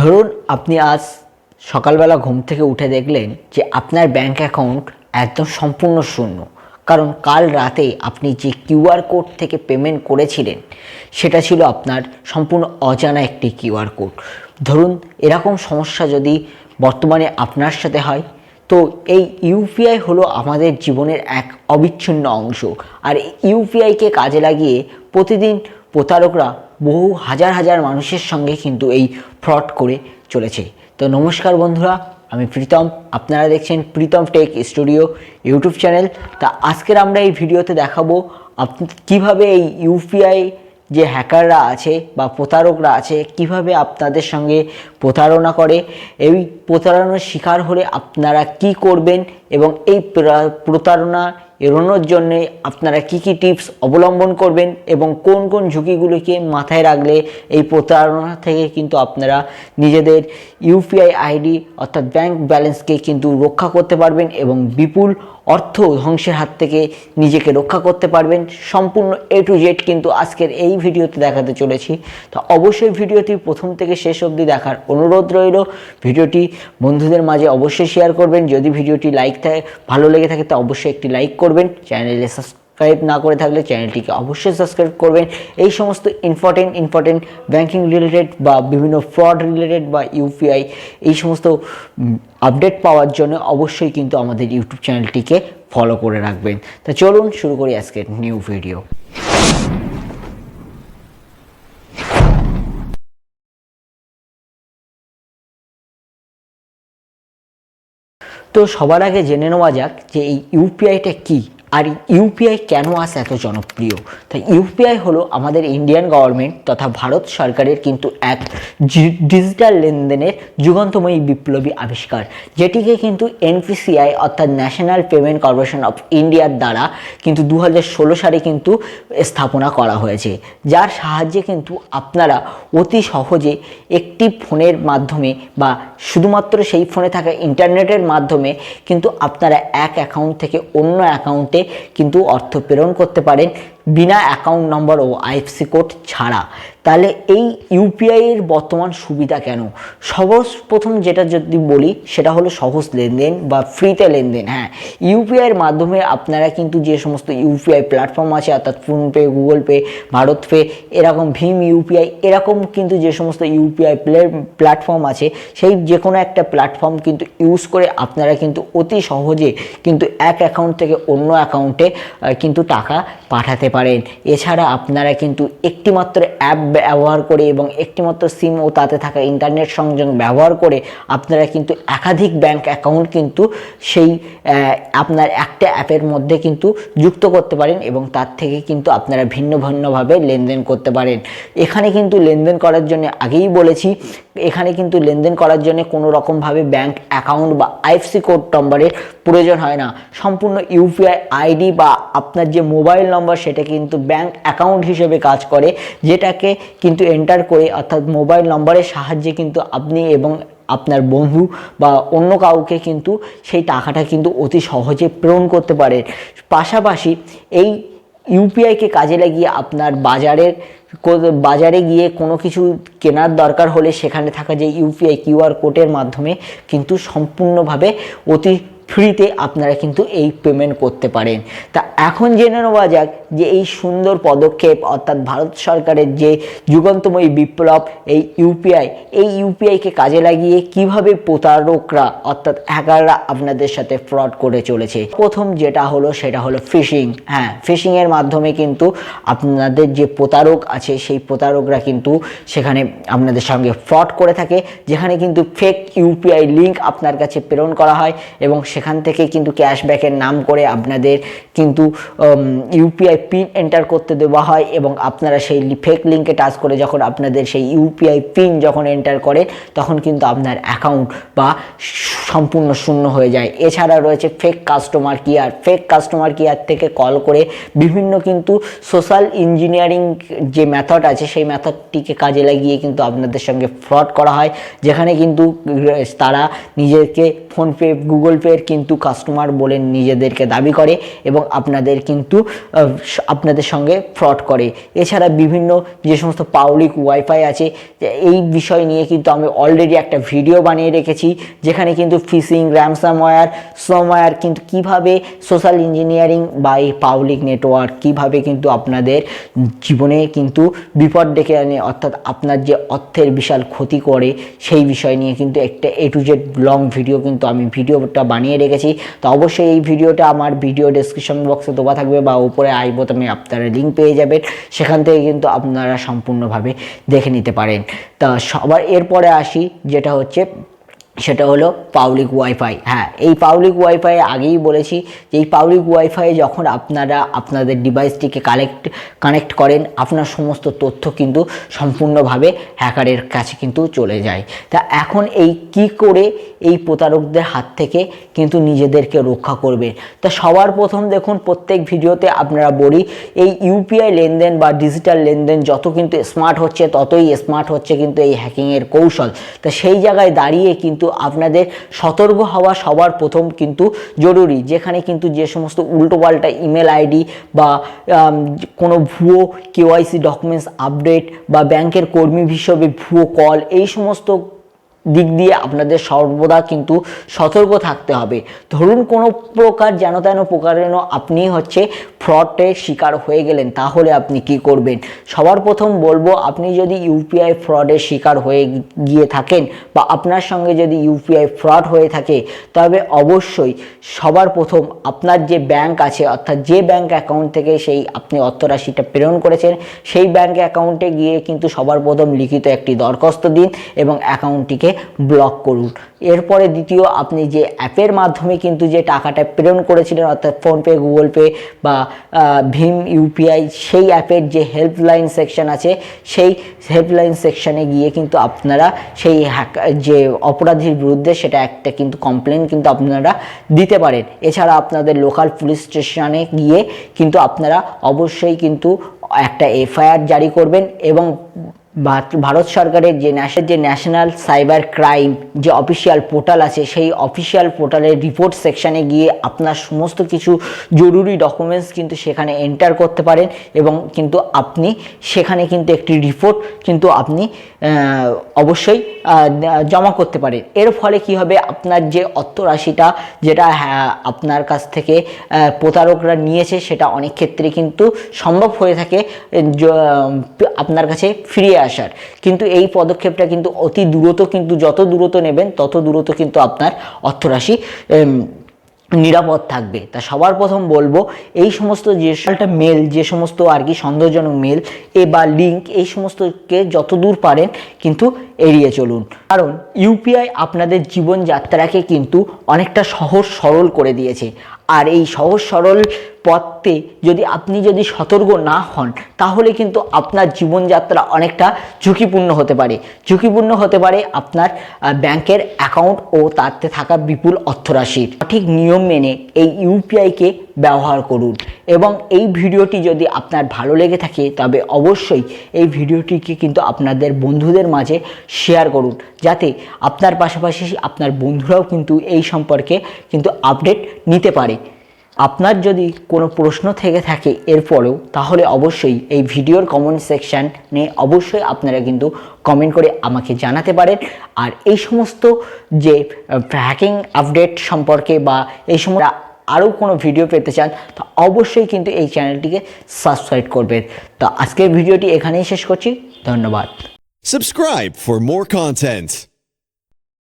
ধরুন আপনি আজ সকালবেলা ঘুম থেকে উঠে দেখলেন যে আপনার ব্যাংক অ্যাকাউন্ট একদম সম্পূর্ণ শূন্য। কারণ কাল রাতে আপনি যে কিউআর কোড থেকে পেমেন্ট করেছিলেন, সেটা ছিল আপনার সম্পূর্ণ অজানা একটি কিউআর কোড ধরুন এরকম সমস্যা যদি বর্তমানে আপনার সাথে হয়, তো এই ইউপিআই হলো আমাদের জীবনের এক অবিচ্ছিন্ন অংশ। আর ইউপিআইকে কাজে লাগিয়ে প্রতিদিন প্রতারকরা বহু হাজার হাজার মানুষের সঙ্গে কিন্তু এই ফ্রড করে চলেছে। তো নমস্কার বন্ধুরা, আমি প্রীতম। আপনারা দেখছেন Pritam tech studio YouTube channel তা আজকের আমরা এই ভিডিওতে দেখাবো আপ কীভাবে এই ইউপিআই যে হ্যাকাররা আছে বা প্রতারকরা আছে, কীভাবে আপনাদের সঙ্গে প্রতারণা করে, এই প্রতারণার শিকার হলে আপনারা কি করবেন এবং এই প্রতারণা এড়ানোর জন্য আপনারা কি কি টিপস অবলম্বন করবেন এবং কোন কোন ঝুঁকিগুলিকে মাথায় রাখলে এই প্রতারণা থেকে কিন্তু আপনারা নিজেদের ইউপিআই আইডি অর্থাৎ ব্যাংক ব্যালেন্সকে কিন্তু রক্ষা করতে পারবেন এবং বিপুল অর্থ ধ্বংসের হাত থেকে নিজেকে রক্ষা করতে পারবেন। সম্পূর্ণ এ টু জেড কিন্তু আজকের এই ভিডিওতে দেখাতে চলেছি। তো অবশ্যই ভিডিওটি প্রথম থেকে শেষ অবধি দেখার অনুরোধ রইল। ভিডিওটি বন্ধুদের মাঝে অবশ্যই শেয়ার করবেন। যদি ভিডিওটি লাইক থাকে, ভালো লেগে থাকে, তো অবশ্যই একটি লাইক করবেন। চ্যানেলে সাবস্ক্রাইব না করে থাকলে চ্যানেলটিকে অবশ্যই সাবস্ক্রাইব করবেন। এই সমস্ত ইম্পর্টেন্ট ইম্পর্টেন্ট ব্যাংকিং রিলেটেড বা বিভিন্ন ফ্রড রিলেটেড বা ইউপিআই এই সমস্ত আপডেট পাওয়ার জন্য অবশ্যই কিন্তু আমাদের ইউটিউব চ্যানেলটিকে ফলো করে রাখবেন। তা চলুন শুরু করি আজকের নিউ ভিডিও তো সবার আগে জেনে নেওয়া যাক যে এই ইউপিআইটা কি? আর ইউপিআই কেন আজ এত জনপ্রিয়? তাই ইউপিআই হলো আমাদের ইন্ডিয়ান গভর্নমেন্ট তথা ভারত সরকারের কিন্তু এক ডিজিটাল লেনদেনের যুগান্তময়ী বিপ্লবী আবিষ্কার। যেটিকে কিন্তু এনপিসিআই অর্থাৎ ন্যাশনাল পেমেন্ট কর্পোরেশন অফ ইন্ডিয়ার দ্বারা কিন্তু দু হাজার ষোলো সালে কিন্তু স্থাপনা করা হয়েছে। যার সাহায্যে কিন্তু আপনারা অতি সহজে একটি ফোনের মাধ্যমে বা শুধুমাত্র সেই ফোনে থাকা ইন্টারনেটের মাধ্যমে কিন্তু আপনারা এক অ্যাকাউন্ট থেকে অন্য অ্যাকাউন্টে কিন্তু অর্থ প্রেরণ করতে পারেন বিনা অ্যাকাউন্ট নম্বর ও আইএফসি কোড ছাড়া। তাহলে এই ইউপিআই এর বর্তমান সুবিধা কেন? সহজ প্রথম যেটা যদি বলি, সেটা হলো সহজ লেনদেন বা ফ্রিতে লেনদেন হ্যাঁ। ইউপিআই এর মাধ্যমে আপনারা কিন্তু যে সমস্ত ইউপিআই প্ল্যাটফর্ম আছে, অর্থাৎ PhonePe Google Pay Bharat pay এরকম ভীম ইউপিআই এরকম কিন্তু যে সমস্ত ইউপিআই প্ল্যাটফর্ম আছে, সেই যে কোনো একটা প্ল্যাটফর্ম কিন্তু ইউজ করে আপনারা কিন্তু অতি সহজে কিন্তু এক অ্যাকাউন্ট থেকে অন্য অ্যাকাউন্টে কিন্তু টাকা পাঠাতে পারেন। এছাড়া আপনারা কিন্তু একটিমাত্র অ্যাপ ব্যবহার করে এবং একটিমাত্র সিম ও তাতে থাকা ইন্টারনেট সংযোগ ব্যবহার করে আপনারা কিন্তু একাধিক ব্যাংক অ্যাকাউন্ট কিন্তু সেই আপনার একটা অ্যাপের মধ্যে কিন্তু যুক্ত করতে পারেন এবং তার থেকে কিন্তু আপনারা ভিন্ন ভিন্নভাবে লেনদেন করতে পারেন। এখানে কিন্তু লেনদেন করার জন্য আগেই বলেছি, এখানে কিন্তু লেনদেন করার জন্য কোনো রকমভাবে ব্যাংক অ্যাকাউন্ট বা আইএফসি কোড নম্বরের প্রয়োজন হয় না। সম্পূর্ণ ইউপিআই আইডি বা আপনার যে মোবাইল নম্বর সেটা কিন্তু ব্যাংক অ্যাকাউন্ট হিসেবে কাজ করে যেটাকে কিন্তু এন্টার করে, অর্থাৎ মোবাইল নম্বরের সাহায্যে কিন্তু আপনি এবং আপনার বন্ধু বা অন্য কাউকে কিন্তু সেই টাকাটা কিন্তু অতি সহজে প্রেরণ করতে পারে। পাশাপাশি এই ইউপিআইকে কাজে লাগিয়ে আপনার বাজারের বাজারে গিয়ে কোনো কিছু কেনার দরকার হলে সেখানে থাকা যে ইউপিআই কিউআর কোডের মাধ্যমে কিন্তু সম্পূর্ণভাবে অতি ফ্রিতে আপনারা কিন্তু এই পেমেন্ট করতে পারেন। তা এখন জেনে নেওয়া যাক যে এই সুন্দর পদক্ষেপ অর্থাৎ ভারত সরকারের যে যুগান্তময়ী বিপ্লব, এই ইউপিআই এই ইউপিআইকে কাজে লাগিয়ে কীভাবে প্রতারকরা অর্থাৎ হ্যাকাররা আপনাদের সাথে ফ্রড করে চলেছে। প্রথম যেটা হলো সেটা হলো ফিশিং হ্যাঁ ফিশিংয়ের মাধ্যমে কিন্তু আপনাদের যে প্রতারক আছে, সেই প্রতারকরা কিন্তু সেখানে আপনাদের সঙ্গে ফ্রড করে থাকে, যেখানে কিন্তু ফেক ইউপিআই লিঙ্ক আপনার কাছে প্রেরণ করা হয় এবং সেখান থেকে কিন্তু ক্যাশব্যাকের নাম করে আপনাদের কিন্তু ইউপিআই পিন এন্টার করতে দেওয়া হয় এবং আপনারা সেই ফেক লিঙ্কে টাচ করে যখন আপনাদের সেই ইউপিআই পিন যখন এন্টার করে, তখন কিন্তু আপনার অ্যাকাউন্ট বা সম্পূর্ণ শূন্য হয়ে যায়। এছাড়া রয়েছে fake customer care fake customer care থেকে কল করে বিভিন্ন কিন্তু সোশ্যাল ইঞ্জিনিয়ারিং যে মেথড আছে, সেই মেথডটিকে কাজে লাগিয়ে কিন্তু আপনাদের সঙ্গে ফ্রড করা হয়, যেখানে কিন্তু তারা নিজেকে ফোনপে গুগল পের কিন্তু কাস্টমার বলে নিজেদেরকে দাবি করে এবং আপনাদের কিন্তু আপনাদের সঙ্গে ফ্রড করে। এছাড়া বিভিন্ন যে সমস্ত পাবলিক ওয়াইফাই আছে এই বিষয় নিয়ে কিন্তু আমি অলরেডি একটা ভিডিও বানিয়ে রেখেছি, যেখানে কিন্তু ফিশিং র্যামসামওয়্যার সোমওয়্যার কিন্তু কীভাবে সোশ্যাল ইঞ্জিনিয়ারিং বা এই পাবলিক নেটওয়ার্ক কীভাবে কিন্তু আপনাদের জীবনে কিন্তু বিপদ ডেকে আনে, অর্থাৎ আপনার যে অর্থের বিশাল ক্ষতি করে, সেই বিষয় নিয়ে কিন্তু একটা A to Z long video কিন্তু আমি ভিডিওটা বানিয়ে রেখেছি। তো অবশ্যই এই ভিডিওটা আমার ভিডিও ডেসক্রিপশন বক্সে দেওয়া থাকবে বা উপরে আই বোতামে আপনারা লিঙ্ক পেয়ে যাবেন। সেখান থেকে কিন্তু আপনারা সম্পূর্ণভাবে দেখে নিতে পারেন। তা সবার এরপরে আসি, যেটা হচ্ছে সেটা হলো পাবলিক ওয়াইফাই হ্যাঁ এই পাবলিক ওয়াইফাই আগেই বলেছি যে এই পাবলিক ওয়াইফাই যখন আপনারা আপনাদের ডিভাইসটিকে কালেক্ট কানেক্ট করেন, আপনার সমস্ত তথ্য কিন্তু সম্পূর্ণভাবে হ্যাকারের কাছে কিন্তু চলে যায়। তা এখন এই কি করে এই প্রতারকদের হাত থেকে কিন্তু নিজেদেরকে রক্ষা করবে? তা সবার প্রথম দেখুন, প্রত্যেক ভিডিওতে আপনারা বলি, এই ইউপিআই লেনদেন বা ডিজিটাল লেনদেন যত কিন্তু স্মার্ট হচ্ছে, ততই স্মার্ট হচ্ছে কিন্তু এই হ্যাকিংয়ের কৌশল। তা সেই জায়গায় দাঁড়িয়ে কিন্তু আপনাদের সতর্ক হওয়া সবার প্রথম কিন্তু জরুরি। যেখানে কিন্তু যে সমস্ত উল্টোপাল্টা ইমেল আইডি বা কোনো ভুয়ো কেওয়াইসি ডকুমেন্টস আপডেট বা ব্যাংকের কর্মী হিসেবে ভুয়ো কল, এই সমস্ত দিক দিয়ে আপনাদের সর্বদা কিন্তু সতর্ক থাকতে হবে। ধরুন কোনো প্রকার যেন তেন প্রকারেণ আপনি হচ্ছে ফ্রডের শিকার হয়ে গেলেন, তাহলে আপনি কি করবেন? সবার প্রথম বলব, আপনি যদি ইউপিআই ফ্রডের শিকার হয়ে গিয়ে থাকেন বা আপনার সঙ্গে যদি ইউপিআই ফ্রড হয়ে থাকে, তবে অবশ্যই সবার প্রথম আপনার যে ব্যাংক আছে, অর্থাৎ যে ব্যাংক অ্যাকাউন্ট থেকে সেই আপনি অর্থরাশিটা প্রেরণ করেছেন, সেই ব্যাংক অ্যাকাউন্টে গিয়ে কিন্তু সবার প্রথম লিখিত একটি দরখাস্ত দিন এবং অ্যাকাউন্টটিকে ব্লক করুন। এরপরে দ্বিতীয়, আপনি যে অ্যাপের মাধ্যমে কিন্তু যে টাকাটা প্রেরণ করেছিলেন, অর্থাৎ ফোনপে গুগল পে বা ভীম ইউপিআই সেই অ্যাপের যে হেল্পলাইন সেকশন আছে, সেই হেল্পলাইন সেকশনে গিয়ে কিন্তু আপনারা সেই যে অপরাধীর বিরুদ্ধে সেটা একটা কিন্তু কমপ্লেন কিন্তু আপনারা দিতে পারেন। এছাড়া আপনাদের লোকাল পুলিশ স্টেশনে গিয়ে কিন্তু আপনারা অবশ্যই কিন্তু একটা এফআইআর জারি করবেন এবং ভারত সরকারের যে ন্যাশনাল যে ন্যাশনাল সাইবার ক্রাইম যে অফিসিয়াল পোর্টাল আছে সেই অফিসিয়াল পোর্টালের রিপোর্ট সেকশানে গিয়ে আপনার সমস্ত কিছু জরুরি ডকুমেন্টস কিন্তু সেখানে এন্টার করতে পারেন এবং কিন্তু আপনি সেখানে কিন্তু একটি রিপোর্ট কিন্তু আপনি অবশ্যই জমা করতে পারেন। এর ফলে কি হবে? আপনার যে অর্থরাশিটা যেটা হ্যাঁ, আপনার কাছ থেকে প্রতারকরা নিয়েছে সেটা অনেক ক্ষেত্রে কিন্তু সম্ভব হয়ে থাকে আপনার কাছে ফিরিয়ে আসার। কিন্তু এই পদক্ষেপটা কিন্তু অতি দ্রুত কিন্তু যত দ্রুত নেবেন, তত দ্রুত কিন্তু আপনার অর্থরাশি নিরাপদ থাকবে। তা সবার প্রথম বলব, এই সমস্ত যে একটা মেল, যে সমস্ত আর কি সন্দেহজনক মেল, এ বা লিঙ্ক এই সমস্তকে যত দূর পারেন কিন্তু এড়িয়ে চলুন। কারণ ইউপিআই আপনাদের জীবনযাত্রাকে কিন্তু অনেকটা সহজ সরল করে দিয়েছে। আর এই সহজ সরল পথে যদি আপনি যদি সতর্ক না হন, তাহলে কিন্তু আপনার জীবনযাত্রা অনেকটা ঝুঁকিপূর্ণ হতে পারে। ঝুঁকিপূর্ণ হতে পারে আপনার ব্যাংকের অ্যাকাউন্ট ও তাতে থাকা বিপুল অর্থরাশির। সঠিক নিয়ম মেনে এই ইউপিআইকে ব্যবহার করুন। এবং এই ভিডিওটি যদি আপনার ভালো লেগে থাকে, তবে অবশ্যই এই ভিডিওটিকে কিন্তু আপনাদের বন্ধুদের মাঝে শেয়ার করুন, যাতে আপনার পাশাপাশি আপনার বন্ধুরাও কিন্তু এই সম্পর্কে কিন্তু আপডেট নিতে পারে। আপনার যদি কোনো প্রশ্ন থেকে থাকে এরপরেও, তাহলে অবশ্যই এই ভিডিওর কমেন্ট সেকশানে অবশ্যই আপনারা কিন্তু কমেন্ট করে আমাকে জানাতে পারেন। আর এই সমস্ত যে হ্যাকিং আপডেট সম্পর্কে বা এই সমস্ত আরও কোনো ভিডিও পেতে চান, তা অবশ্যই কিন্তু এই চ্যানেলটিকে সাবস্ক্রাইব করবেন তো আজকের ভিডিওটি এখানেই শেষ করছি, ধন্যবাদ সাবস্ক্রাইব ফর মোর content.